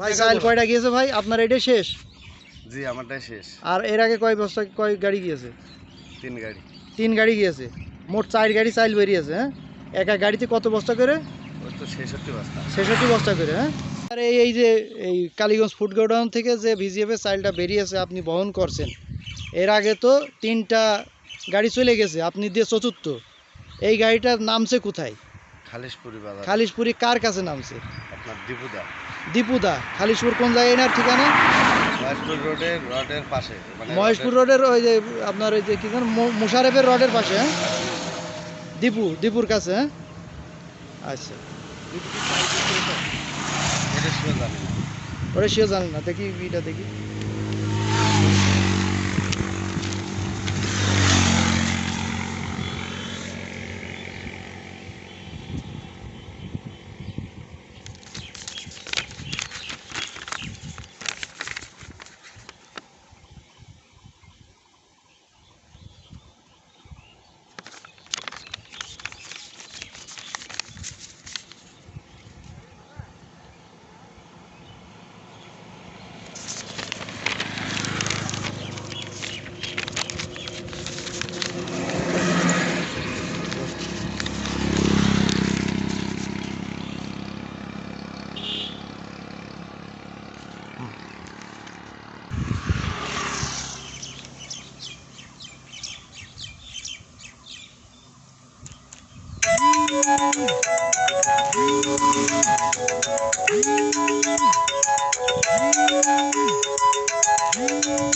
ভাই চাইল কয়টা গিয়েছে ভাই? আপনার এটা শেষ? জি আমারটাই শেষ। আর এর আগে কয় বস্তা কয় গাড়ি গিয়েছে? তিন গাড়ি। তিন গাড়ি গিয়েছে। মোট চার গাড়ি চাইল বেরিয়েছে হ্যাঁ? একা গাড়িতে কত বস্তা করে? ছেষট্টি বস্তা। ছেষট্টি বস্তা করে হ্যাঁ? আর এই এই যে এই কালীগঞ্জ ফুড গোডাউন থেকে যে ভিজিএফের চাইলটা বেরিয়েছে আপনি বহন করছেন এর আগে তো তিনটা গাড়ি চলে গেছে আপনি দিয়ে চতুর্থ। এই গাড়িটার নামছে কোথায়? খালিশপুরি খালিশপুরি কার কাছে নামছে? আপনার দীপুদা দীপুদা খালিশপুর কোন জায়গায় না ঠিকানা? মহেশপুর রোডের রোডের পাশে মানে মহেশপুর রোডের ওই যে আপনার ওই যে কি জান মুশারেফের রোডের পাশে হ্যাঁ? দীপু দীপুর কাছে হ্যাঁ? আচ্ছা। এটা শিওর জানি না। ওটা সেও জানেন না দেখি এটা দেখি। Thank you.